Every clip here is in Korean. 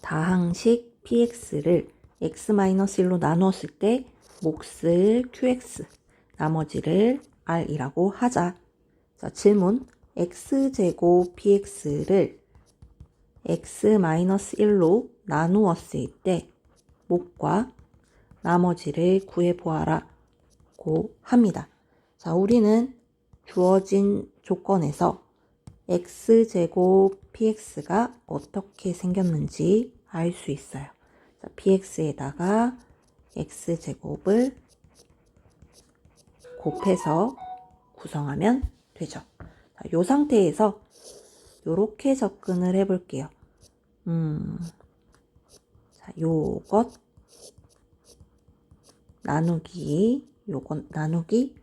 다항식 px를 x-1로 나누었을 때 몫을 qx, 나머지를 r이라고 하자. 자, 질문. x제곱 px를 x-1로 나누었을 때 몫과 나머지를 구해보아라 고 합니다. 자, 우리는 주어진 조건에서 x제곱 px가 어떻게 생겼는지 알 수 있어요. 자, px에다가 x제곱을 곱해서 구성하면 되죠. 자, 요 상태에서 요렇게 접근을 해볼게요. 음, 자, 요것 나누기, 요것 나누기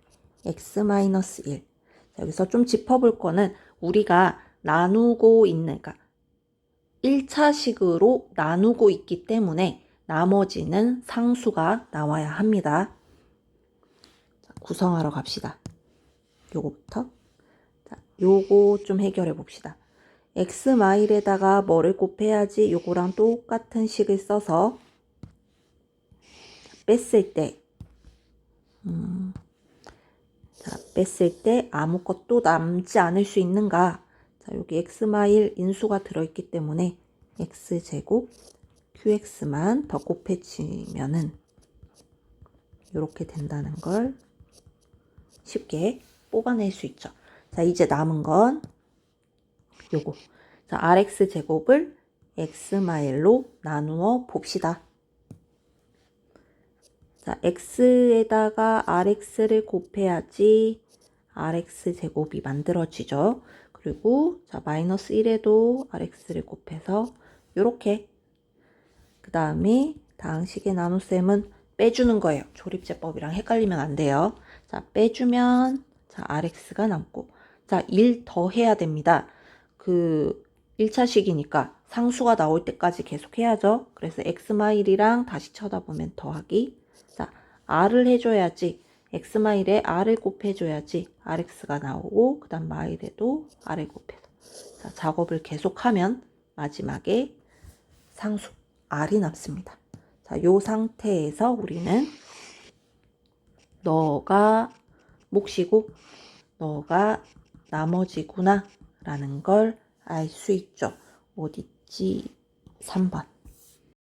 x-1. 자, 여기서 좀 짚어볼 거는 우리가 나누고 있는, 그러니까 1차식으로 나누고 있기 때문에 나머지는 상수가 나와야 합니다. 자, 구성하러 갑시다. 요거부터. 자, 요거 좀 해결해 봅시다. x 마일에다가 뭐를 곱해야지 요거랑 똑같은 식을 써서 뺐을 때 음, 자, 뺐을 때 아무것도 남지 않을 수 있는가? 자, 여기 x 마일 인수가 들어있기 때문에 x 제곱 qx만 더 곱해지면은 이렇게 된다는 걸 쉽게 뽑아낼 수 있죠. 자, 이제 남은 건 요거. 자, rx 제곱을 x 마일로 나누어 봅시다. 자, x에다가 rx를 곱해야지 rx 제곱이 만들어지죠. 그리고 자, 마이너스 1에도 rx를 곱해서 요렇게 그 다음에 다항식의 나눗셈은 빼주는 거예요. 조립제법이랑 헷갈리면 안 돼요. 자, 빼주면 자, rx가 남고 자, 1 더 해야 됩니다. 그 1차식이니까 상수가 나올 때까지 계속 해야죠. 그래서 x마일이랑 다시 쳐다보면 더하기 자, r을 해줘야지 x마일에 r을 곱해줘야지 rx가 나오고 그 다음 마일에도 r을 곱해서 자, 작업을 계속하면 마지막에 상수 r이 남습니다. 자, 요 상태에서 우리는 너가 몫이고 너가 나머지구나 라는 걸 알 수 있죠. 어딨지? 3번.